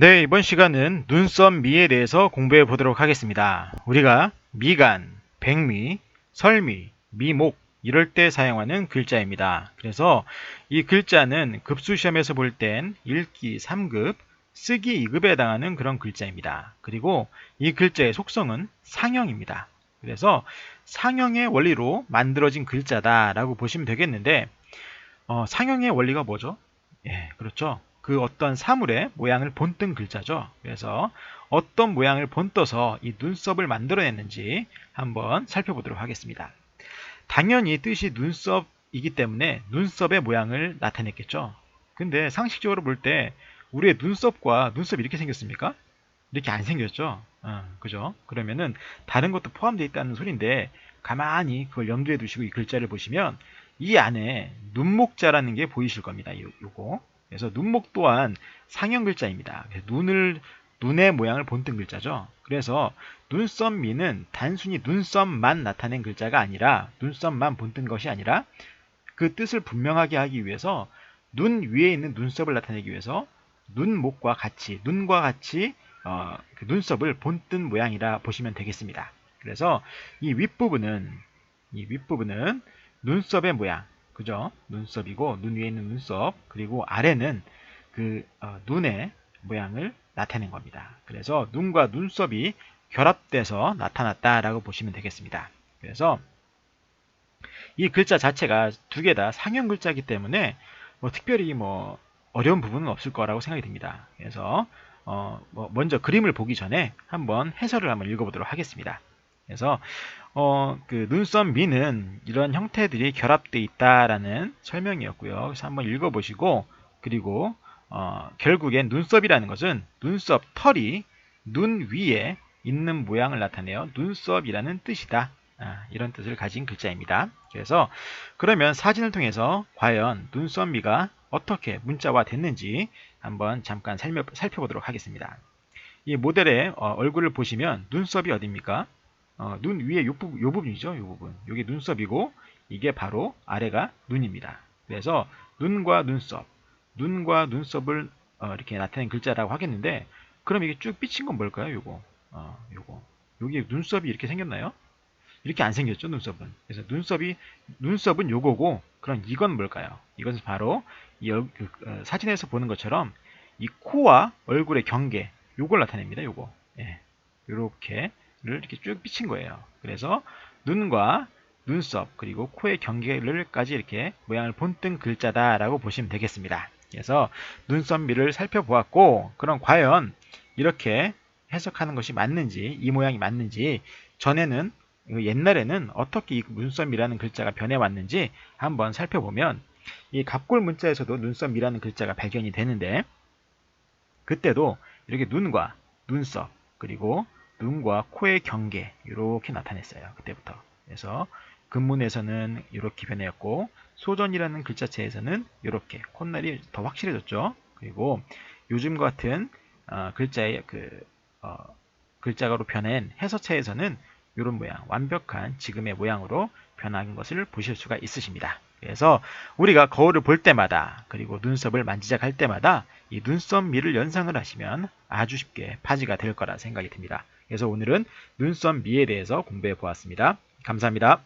네, 이번 시간은 눈썹 미에 대해서 공부해 보도록 하겠습니다. 우리가 미간, 백미, 설미, 미목 이럴 때 사용하는 글자입니다. 그래서 이 글자는 급수시험에서 볼 땐 읽기 3급, 쓰기 2급에 해당하는 그런 글자입니다. 그리고 이 글자의 속성은 상형입니다. 그래서 상형의 원리로 만들어진 글자다라고 보시면 되겠는데 어, 상형의 원리가 뭐죠? 예, 그렇죠. 그 어떤 사물의 모양을 본뜬 글자죠. 그래서 어떤 모양을 본떠서 이 눈썹을 만들어냈는지 한번 살펴보도록 하겠습니다. 당연히 뜻이 눈썹이기 때문에 눈썹의 모양을 나타냈겠죠. 근데 상식적으로 볼 때 우리의 눈썹과 눈썹이 이렇게 생겼습니까? 이렇게 안 생겼죠. 어, 그죠? 그러면은 다른 것도 포함되어 있다는 소리인데 가만히 그걸 염두에 두시고 이 글자를 보시면 이 안에 눈목자라는 게 보이실 겁니다. 요, 요거. 그래서 눈목 또한 상형 글자입니다. 눈을 눈의 모양을 본뜬 글자죠. 그래서 눈썹미는 단순히 눈썹만 나타낸 글자가 아니라 눈썹만 본뜬 것이 아니라 그 뜻을 분명하게 하기 위해서 눈 위에 있는 눈썹을 나타내기 위해서 눈목과 같이 눈과 같이 어, 그 눈썹을 본뜬 모양이라 보시면 되겠습니다. 그래서 이 윗부분은 이 윗부분은 눈썹의 모양 그죠? 눈썹이고 눈 위에 있는 눈썹 그리고 아래는 그 어, 눈의 모양을 나타낸 겁니다. 그래서 눈과 눈썹이 결합돼서 나타났다라고 보시면 되겠습니다. 그래서 이 글자 자체가 두 개 다 상형 글자이기 때문에 뭐 특별히 뭐 어려운 부분은 없을 거라고 생각이 듭니다. 그래서 어, 뭐 먼저 그림을 보기 전에 한번 해설을 한번 읽어보도록 하겠습니다. 그래서 어, 그 눈썹 미는 이런 형태들이 결합되어 있다라는 설명이었고요. 그래서 한번 읽어보시고 그리고 어, 결국엔 눈썹이라는 것은 눈썹 털이 눈 위에 있는 모양을 나타내어 눈썹이라는 뜻이다. 아, 이런 뜻을 가진 글자입니다. 그래서 그러면 사진을 통해서 과연 눈썹미가 어떻게 문자화 됐는지 한번 잠깐 살펴, 살펴보도록 하겠습니다. 이 모델의 어, 얼굴을 보시면 눈썹이 어딥니까? 어, 눈 위에 요, 부분, 요 부분이죠. 요 부분. 이게 눈썹이고 이게 바로 아래가 눈입니다. 그래서 눈과 눈썹, 눈과 눈썹을 어, 이렇게 나타낸 글자라고 하겠는데 그럼 이게 쭉 삐친 건 뭘까요? 요거. 어, 요거. 여기 눈썹이 이렇게 생겼나요? 이렇게 안 생겼죠, 눈썹은. 그래서 눈썹이 눈썹은 요거고 그럼 이건 뭘까요? 이것은 바로 이 그, 어, 사진에서 보는 것처럼 이 코와 얼굴의 경계 요걸 나타냅니다. 요거. 예. 요렇게 를 이렇게 쭉 비친 거예요. 그래서 눈과 눈썹 그리고 코의 경계를까지 이렇게 모양을 본뜬 글자다라고 보시면 되겠습니다. 그래서 눈썹미를 살펴보았고 그럼 과연 이렇게 해석하는 것이 맞는지 이 모양이 맞는지 전에는 옛날에는 어떻게 이 눈썹이라는 글자가 변해왔는지 한번 살펴보면 이 갑골 문자에서도 눈썹이라는 글자가 발견이 되는데 그때도 이렇게 눈과 눈썹 그리고 눈과 코의 경계 이렇게 나타냈어요. 그때부터. 그래서 근문에서는 이렇게 변했고 소전이라는 글자체에서는 이렇게 콧날이 더 확실해졌죠. 그리고 요즘 같은 어, 글자의 그 어, 글자가로 변한 해서체에서는 이런 모양, 완벽한 지금의 모양으로 변한 것을 보실 수가 있으십니다. 그래서 우리가 거울을 볼 때마다 그리고 눈썹을 만지작할 때마다 이 눈썹 미를 연상을 하시면 아주 쉽게 파지가 될 거라 생각이 듭니다. 그래서 오늘은 눈썹 미에 대해서 공부해 보았습니다. 감사합니다.